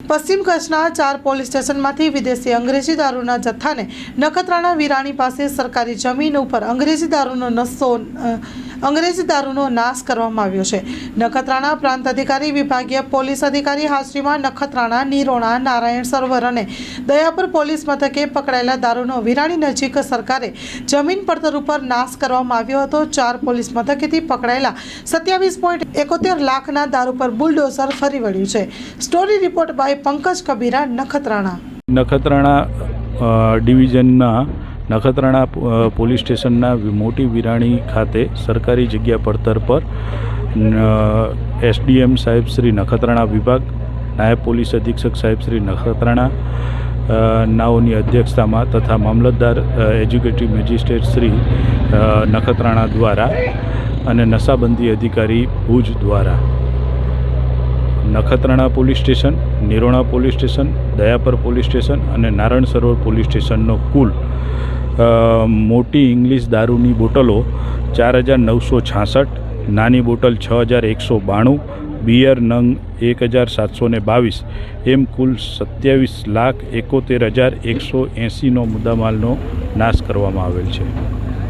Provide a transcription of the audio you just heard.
પશ્ચિમ કચ્છના ચાર પોલીસ સ્ટેશનમાંથી વિદેશી અંગ્રેજી દારૂના જથ્થાને નખત્રાણા વિરાણી પાસે સરકારી જમીન ઉપર અંગ્રેજી દારૂનો અ, અંગ્રેજી દારૂનો નાશ કરવામાં આવ્યો છે. નખત્રાણા પ્રાંત અધિકારી વિભાગીય પોલીસ અધિકારી હાજરીમાં નખત્રાણા, નિરોણા, નારાયણ સરોવર અને દયાપુર પોલીસ મથકે પકડાયેલા દારૂનો વિરાણી નજીક સરકારે જમીન પડતર ઉપર નાશ કરવામાં આવ્યો હતો. ચાર પોલીસ મથકેથી પકડાયેલા સત્યાવીસ પોઈન્ટ એકોતેર લાખના દારૂ પર બુલડોઝર ફરી વળ્યું છે. Story report by Pankaj Kabira, Nakhatrana. Nakhatrana ડિવિઝનના Nakhatrana police સ્ટેશનના મોટી વિરાણી ખાતે સરકારી જગ્યા પડતર પર એસડીએમ સાહેબ શ્રી નખત્રાણા વિભાગ, નાયબ પોલીસ અધિક્ષક સાહેબ શ્રી નખત્રાણા નાઓની અધ્યક્ષતામાં તથા મામલતદાર એજ્યુકેટિવ મેજિસ્ટ્રેટ શ્રી નખત્રાણા દ્વારા અને નશાબંધી અધિકારી ભુજ દ્વારા. Nakhatrana police station, Nirona police station, Dayapar police station અને નારણ સરોવર પોલીસ સ્ટેશનનો કુલ મોટી ઇંગ્લિશ દારૂની બોટલો ચાર હજાર નવસો છાસઠ, નાની બોટલ છ હજાર એકસો બાણું, બિયર નંગ એક હજાર સાતસો ને બાવીસ, એમ કુલ સત્યાવીસ લાખ એકોતેર હજાર એકસો એંસીનો મુદ્દામાલનો નાશ કરવામાં આવેલ છે.